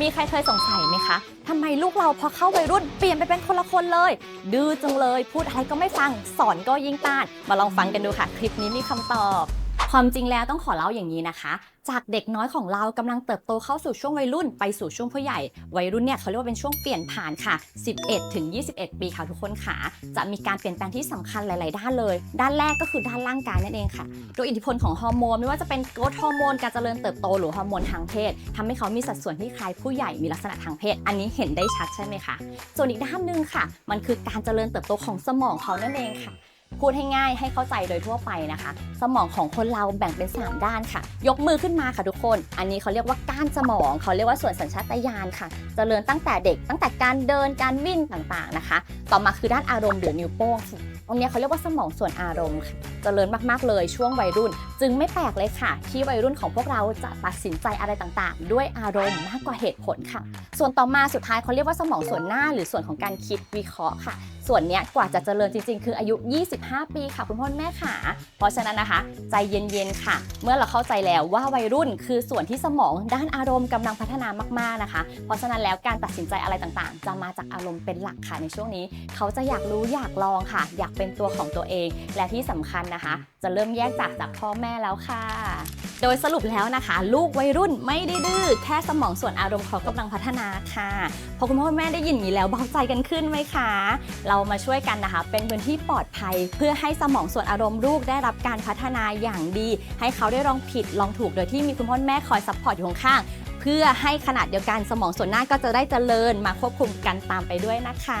มีใครเคยสงสัยไหมคะทำไมลูกเราพอเข้าวัยรุ่นเปลี่ยนไปเป็นคนละคนเลย ดื้อจังเลย พูดอะไรก็ไม่ฟัง สอนก็ยิ่งต้าน มาลองฟังกันดูค่ะ คลิปนี้มีคำตอบ ความจริงแล้วต้องขอเล่าอย่างนี้นะคะ จากเด็กน้อยของเรากำลังเติบโตเข้าสู่ช่วงวัยรุ่น ไปสู่ช่วงผู้ใหญ่ วัยรุ่นเนี่ยเขาเรียกว่าเป็นช่วงเปลี่ยนผ่านค่ะ 11 ถึง 21 ปีค่ะทุกคนค่ะ จะมีการเปลี่ยนแปลงที่สำคัญหลาย ๆ ด้านเลย ด้านแรกก็คือด้านร่างกายนั่นเองค่ะ โดยอิทธิพลของฮอร์โมนไม่ว่าจะเป็นโกรทฮอร์โมน การเจริญเติบโตหรือฮอร์โมนทางเพศทำให้เขามีสัดส่วนที่คล้ายผู้ใหญ่มีลักษณะทางเพศ อันนี้เห็นได้ชัดใช่ไหมคะ ส่วนอีกด้านหนึ่งค่ะ มันคือการเจริญเติบโตของสมองเขานั่นเองค่ะ พูดให้ง่ายให้เข้าใจโดยทั่วไปนะคะ สมองของคนเราแบ่งเป็น 3 ด้านค่ะ ยกมือขึ้นมาค่ะทุกคน อันนี้เขาเรียกว่าก้านสมองเขาเรียกว่าส่วนสัญชาตญาณค่ะเจริญตั้งแต่เด็กตั้งแต่การเดินการวิ่งต่างๆนะคะ ต่อมาคือด้านอารมณ์หรือนิ้วโป้งตรงนี้เขาเรียกว่าสมองส่วนอารมณ์ค่ะเจริญมากๆเลยช่วงวัยรุ่น จึงไม่แปลกเลยค่ะ ที่วัยรุ่นของพวกเราจะตัดสินใจอะไรต่างๆ ด้วยอารมณ์มากกว่าเหตุผลค่ะ ส่วนต่อมาสุดท้ายเขาเรียกว่าสมองส่วนหน้า หรือส่วนของการคิดวิเคราะห์ค่ะ ส่วนเนี้ยกว่าจะเจริญจริง ๆ คืออายุ 25 ปีค่ะ คุณพ่อคุณแม่ค่ะ เพราะฉะนั้นนะคะ ใจเย็นๆค่ะ เมื่อเราเข้าใจแล้วว่าวัยรุ่นคือส่วนที่สมองด้านอารมณ์กำลังพัฒนามากๆนะคะ เพราะฉะนั้นแล้วการตัดสินใจอะไรต่างๆ จะมาจากอารมณ์เป็นหลักค่ะในช่วงนี้ เขาจะอยากรู้อยากลองค่ะ อยากเป็นตัวของตัวเอง และที่สำคัญนะคะ จะเริ่มแยกจากจากพ่อแม่แล้วค่ะ โดยสรุปแล้วนะคะ ลูกวัยรุ่นไม่ได้ดื้อแค่สมองส่วนอารมณ์เขากำลังพัฒนาค่ะพอคุณพ่อคุณแม่ได้ยินอย่างนี้แล้วเบาใจกันขึ้นไหมคะ เรามาช่วยกันนะคะ เป็นพื้นที่ปลอดภัย เพื่อให้สมองส่วนอารมณ์ลูกได้รับการพัฒนาอย่างดี ให้เขาได้ลองผิดลองถูกโดยที่มีคุณพ่อคุณแม่คอยซัพพอร์ตอยู่ข้างๆเพื่อให้ขนาดเดียวกันสมองส่วนหน้าก็จะได้เจริญมาควบคุมกันตามไปด้วยนะคะ